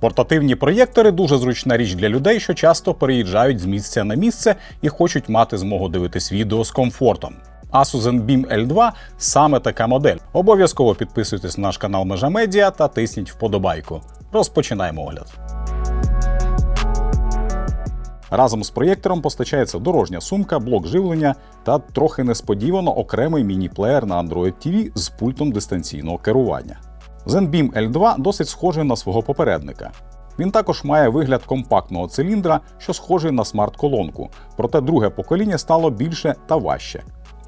Портативні проєктори дуже зручна річ для людей, що часто переїжджають з місця на місце і хочуть мати змогу дивитись відео з комфортом. Asus ZenBeam L2 саме така модель. Обов'язково підписуйтесь на наш канал Межа Медіа та тисніть вподобайку. Розпочинаємо огляд. Разом з проєктором постачається дорожня сумка, блок живлення та трохи несподівано окремий міні-плеєр на Android TV з пультом дистанційного керування. ZenBeam L2 досить схожий на свого попередника. Він також має вигляд компактного циліндра, що схожий на смарт-колонку, проте друге покоління стало більше та важче.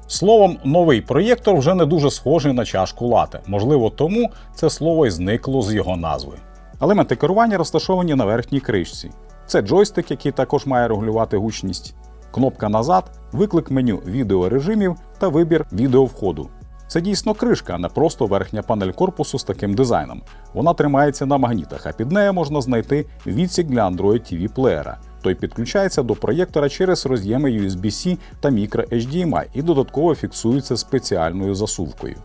Словом, новий проєктор вже не дуже схожий на чашку лате. Можливо, тому це слово й зникло з його назви. Елементи керування розташовані на верхній кришці. Це джойстик, який також має регулювати гучність, кнопка назад, виклик меню відеорежимів та вибір відеовходу. Це дійсно кришка, а не просто верхня панель корпусу з таким дизайном. Вона тримається на магнітах, а під нею можна знайти відсік для Android TV плеєра. Той підключається до проєктора через роз'єми USB-C та micro-HDMI і додатково фіксується спеціальною засувкою.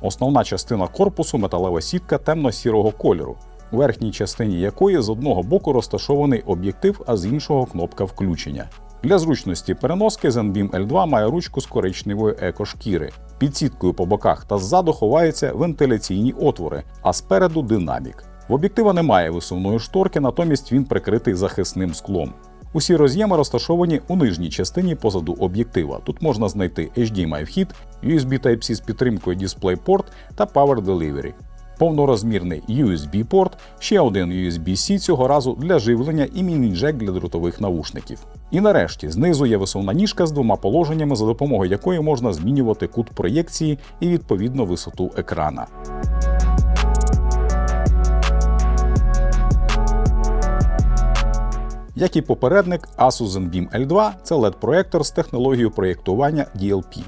Основна частина корпусу металева сітка темно-сірого кольору, у верхній частині якої з одного боку розташований об'єктив, а з іншого кнопка включення. Для зручності переноски ZenBeam L2 має ручку з коричневої екошкіри. Під сіткою по боках та ззаду ховаються вентиляційні отвори, а спереду динамік. В об'єктива немає висувної шторки, натомість він прикритий захисним склом. Усі роз'єми розташовані у нижній частині позаду об'єктива. Тут можна знайти HDMI вхід, USB Type-C з підтримкою DisplayPort та Power Delivery. Повнорозмірний USB-порт, ще один USB-C цього разу для живлення і міні-джек для дротових навушників. І нарешті знизу є висувна ніжка з двома положеннями, за допомогою якої можна змінювати кут проєкції і відповідно висоту екрана. Як і попередник, Asus ZenBeam L2 це LED-проєктор з технологією проєктування DLP.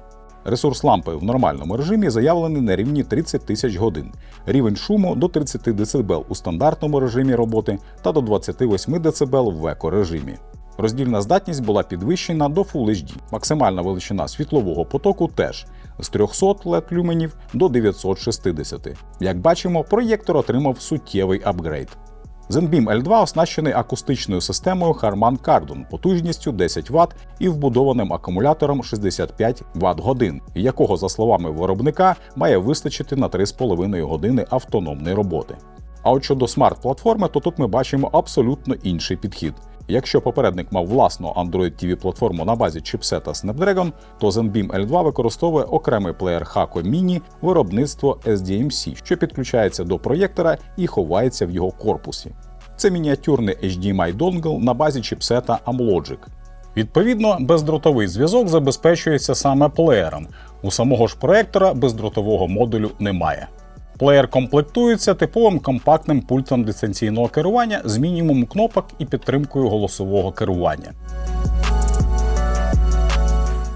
Ресурс лампи в нормальному режимі заявлений на рівні 30 тисяч годин, рівень шуму до 30 дБ у стандартному режимі роботи та до 28 дБ в еко-режимі. Роздільна здатність була підвищена до Full HD. Максимальна величина світлового потоку теж з 300 LED люменів до 960. Як бачимо, проєктор отримав суттєвий апгрейд. ZenBeam L2 оснащений акустичною системою Harman Kardon потужністю 10 Вт і вбудованим акумулятором 65 Вт годин, якого, за словами виробника, має вистачити на 3,5 години автономної роботи. А от щодо смарт-платформи, то тут ми бачимо абсолютно інший підхід. Якщо попередник мав власну Android TV платформу на базі чипсета Snapdragon, то ZenBeam L2 використовує окремий плеєр Haco Mini виробництво SDMC, що підключається до проєктора і ховається в його корпусі. Це мініатюрний HDMI донгл на базі чипсета Amlogic. Відповідно, бездротовий зв'язок забезпечується саме плеєром. У самого ж проєктора бездротового модулю немає. Плеєр комплектується типовим компактним пультом дистанційного керування з мінімумом кнопок і підтримкою голосового керування.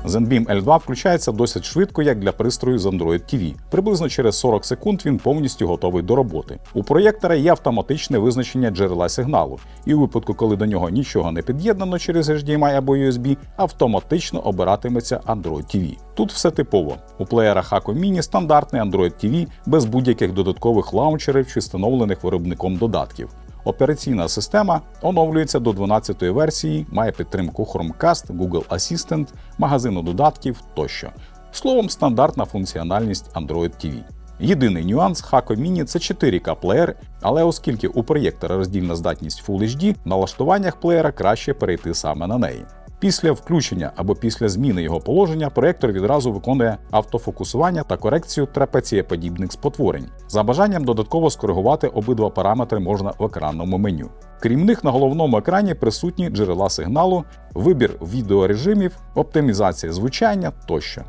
ZenBeam L2 включається досить швидко, як для пристрою з Android TV. Приблизно через 40 секунд він повністю готовий до роботи. У проєктора є автоматичне визначення джерела сигналу, і у випадку, коли до нього нічого не під'єднано через HDMI або USB, автоматично обиратиметься Android TV. Тут все типово. У плеєра Haco Mini стандартний Android TV без будь-яких додаткових лаунчерів чи встановлених виробником додатків. Операційна система оновлюється до 12-ї версії, має підтримку Chromecast, Google Assistant, магазину додатків тощо. Словом, стандартна функціональність Android TV. Єдиний нюанс Hako Mini – це 4К плеєр, але оскільки у проєктора роздільна здатність Full HD, в налаштуваннях плеєра краще перейти саме на неї. Після включення або після зміни його положення проєктор відразу виконує автофокусування та корекцію трапецієподібних спотворень. За бажанням додатково скоригувати обидва параметри можна в екранному меню. Крім них, на головному екрані присутні джерела сигналу, вибір відеорежимів, оптимізація звучання тощо.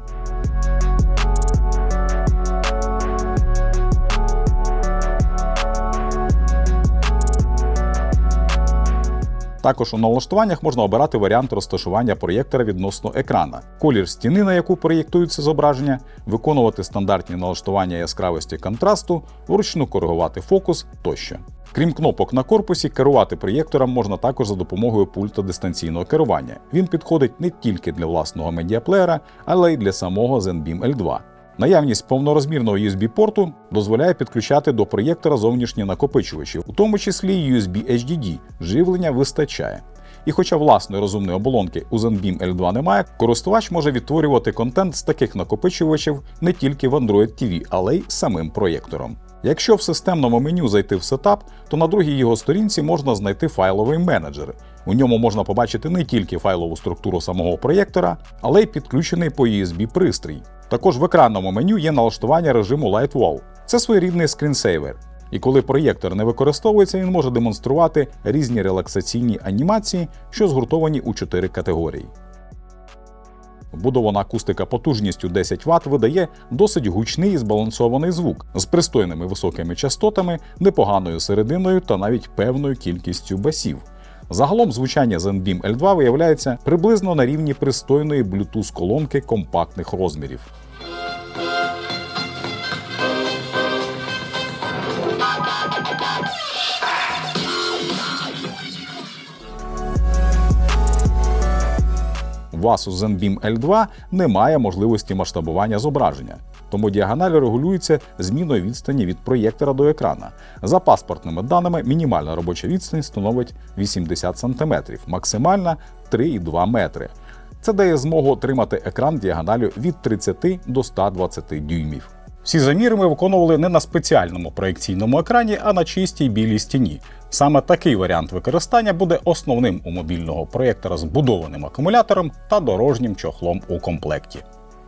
Також у налаштуваннях можна обирати варіант розташування проєктора відносно екрана, колір стіни, на яку проєктується зображення, виконувати стандартні налаштування яскравості контрасту, вручну коригувати фокус тощо. Крім кнопок на корпусі, керувати проєктором можна також за допомогою пульта дистанційного керування. Він підходить не тільки для власного медіаплеєра, але й для самого ZenBeam L2. Наявність повнорозмірного USB-порту дозволяє підключати до проєктора зовнішні накопичувачі, у тому числі USB HDD. Живлення вистачає. І хоча власної розумної оболонки у ZenBeam L2 немає, користувач може відтворювати контент з таких накопичувачів не тільки в Android TV, але й самим проєктором. Якщо в системному меню зайти в сетап, то на другій його сторінці можна знайти файловий менеджер. У ньому можна побачити не тільки файлову структуру самого проєктора, але й підключений по USB пристрій. Також в екранному меню є налаштування режиму Light Wall. Це своєрідний скрінсейвер. І коли проєктор не використовується, він може демонструвати різні релаксаційні анімації, що згуртовані у чотири категорії. Вбудована акустика потужністю 10 Вт видає досить гучний і збалансований звук з пристойними високими частотами, непоганою серединою та навіть певною кількістю басів. Загалом звучання ZenBeam L2 виявляється приблизно на рівні пристойної Bluetooth колонки компактних розмірів. В Asus ZenBeam L2 немає можливості масштабування зображення, тому діагональ регулюється зміною відстані від проєктора до екрана. За паспортними даними, мінімальна робоча відстань становить 80 см, максимальна 3,2 метри. Це дає змогу отримати екран діагоналю від 30 до 120 дюймів. Всі заміри ми виконували не на спеціальному проекційному екрані, а на чистій білій стіні. Саме такий варіант використання буде основним у мобільного проєктора з будованим акумулятором та дорожнім чохлом у комплекті.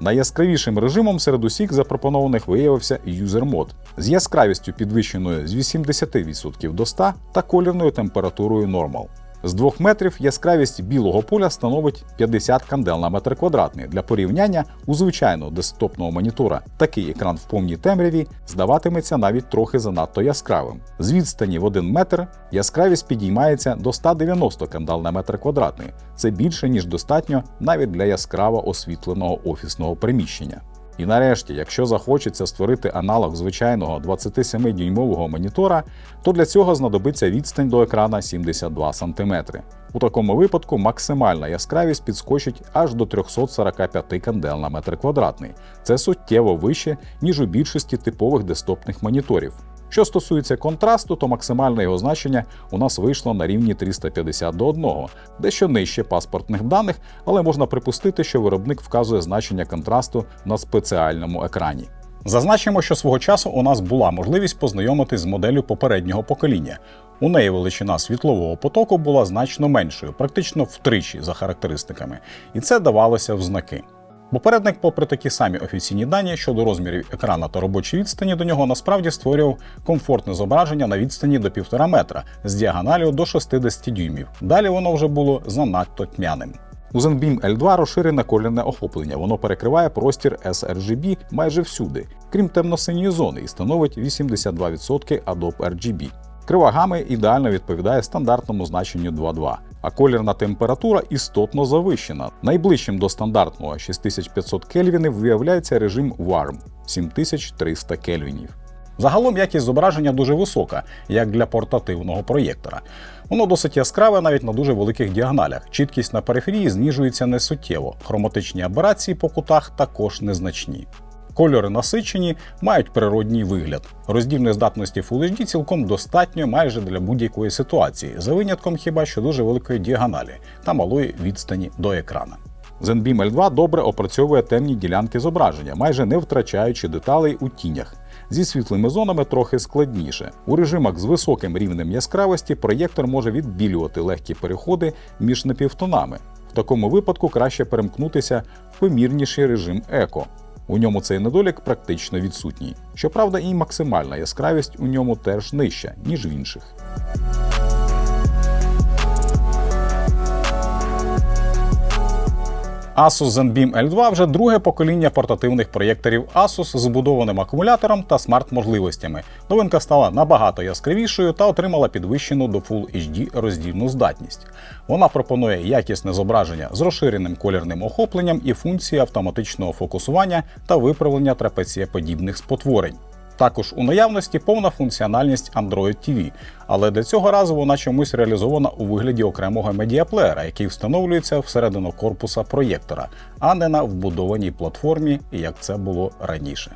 Найяскравішим режимом серед усіх запропонованих виявився User Mode з яскравістю підвищеною з 80% до 100 та колірною температурою Normal. З 2 метрів яскравість білого поля становить 50 кандел на метр квадратний. Для порівняння у звичайного десктопного монітора такий екран в повній темряві здаватиметься навіть трохи занадто яскравим. З відстані в 1 метр яскравість підіймається до 190 кандел на метр квадратний. Це більше ніж достатньо навіть для яскраво освітленого офісного приміщення. І нарешті, якщо захочеться створити аналог звичайного 27-дюймового монітора, то для цього знадобиться відстань до екрана 72 см. У такому випадку максимальна яскравість підскочить аж до 345 кандел на метр квадратний. Це суттєво вище, ніж у більшості типових десктопних моніторів. Що стосується контрасту, то максимальне його значення у нас вийшло на рівні 350 до 1, дещо нижче паспортних даних, але можна припустити, що виробник вказує значення контрасту на спеціальному екрані. Зазначимо, що свого часу у нас була можливість познайомитись з моделлю попереднього покоління. У неї величина світлового потоку була значно меншою, практично втричі за характеристиками, і це давалося в знаки. Попередник, попри такі самі офіційні дані щодо розмірів екрана та робочої відстані, до нього насправді створював комфортне зображення на відстані до 1,5 метра з діагоналю до 60 дюймів. Далі воно вже було занадто тьмяним. У ZenBeam L2 розширене колірне охоплення. Воно перекриває простір sRGB майже всюди, крім темно-синьої зони, і становить 82% Adobe RGB. Крива гами ідеально відповідає стандартному значенню 2.2, а колірна температура істотно завищена. Найближчим до стандартного 6500 кельвінів виявляється режим Warm 7300 кельвінів. Загалом якість зображення дуже висока, як для портативного проєктора. Воно досить яскраве навіть на дуже великих діагоналях. Чіткість на периферії знижується не суттєво. Хроматичні аберації по кутах також незначні. Кольори насичені, мають природній вигляд. Роздільної здатності Full HD цілком достатньо майже для будь-якої ситуації, за винятком хіба що дуже великої діагоналі та малої відстані до екрана. ZenBeam L2 добре опрацьовує темні ділянки зображення, майже не втрачаючи деталей у тінях. Зі світлими зонами трохи складніше. У режимах з високим рівнем яскравості проєктор може відбілювати легкі переходи між напівтонами. В такому випадку краще перемкнутися в помірніший режим еко. У ньому цей недолік практично відсутній. Щоправда, і максимальна яскравість у ньому теж нижча, ніж в інших. Asus ZenBeam L2 вже друге покоління портативних проєкторів Asus з вбудованим акумулятором та смарт-можливостями. Новинка стала набагато яскравішою та отримала підвищену до Full HD роздільну здатність. Вона пропонує якісне зображення з розширеним колірним охопленням і функції автоматичного фокусування та виправлення трапецієподібних спотворень. Також у наявності повна функціональність Android TV, але для цього разу вона чомусь реалізована у вигляді окремого медіаплеєра, який встановлюється всередину корпуса проєктора, а не на вбудованій платформі, як це було раніше.